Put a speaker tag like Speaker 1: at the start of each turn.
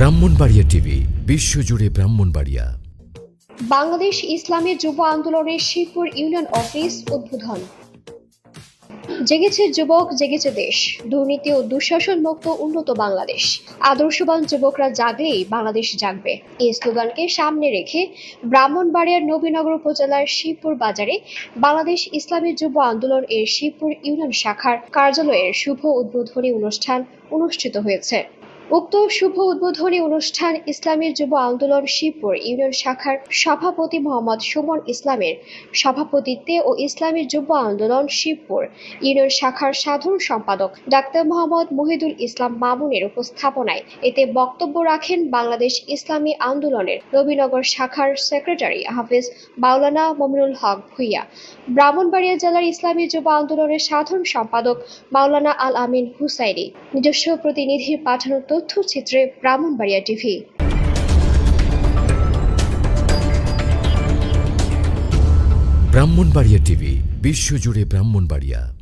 Speaker 1: Brahmanbaria TV, বিশ্বজুড়ে ব্রাহ্মণবাড়িয়া।
Speaker 2: বাংলাদেশ ইসলামী যুব আন্দোলনের শিবপুর ইউনিয়ন অফিস উদ্বোধন। জেগেছে যুবক, জেগেছে দেশ। দুর্নীতি ও দুঃশাসন মুক্ত উন্নত বাংলাদেশ। আদর্শবান যুবকরা জাগলেই বাংলাদেশ জাগবে। এই স্লোগানকে সামনে রেখে ব্রাহ্মণবাড়িয়ার নবীনগর উপজেলার শিবপুর বাজারে বাংলাদেশ ইসলামী যুব আন্দোলন এর শিবপুর ইউনিয়ন শাখার কার্যালয়ের শুভ উদ্বোধনী অনুষ্ঠান অনুষ্ঠিত হয়েছে। উক্ত শুভ উদ্বোধনী অনুষ্ঠান ইসলামী যুব আন্দোলন শিবপুর ইউনিয়ন শাখার সভাপতি মোহাম্মদ সুমন ইসলামের সভাপতিত্বে ও ইসলামী যুব আন্দোলন শিবপুর ইউনিয়ন শাখার সাধারণ সম্পাদক ডাক্তার মোহাম্মদ মহিদুল ইসলাম মামুনের উপস্থাপনায় এতে বক্তব্য রাখেন বাংলাদেশ ইসলামী আন্দোলনের নবীনগর শাখার সেক্রেটারি হাফিজ মাওলানা মমিনুল হক ভুইয়া। ব্রাহ্মণবাড়িয়া জেলার ইসলামী যুব আন্দোলনের সাধারণ সম্পাদক মাওলানা আল আমিন হুসাইনি নিজস্ব প্রতিনিধির পাঠানো তথ্যচিত্রে ব্রাহ্মণবাড়িয়া টিভি।
Speaker 1: ব্রাহ্মণবাড়িয়া টিভি, বিশ্বজুড়ে ব্রাহ্মণবাড়িয়া।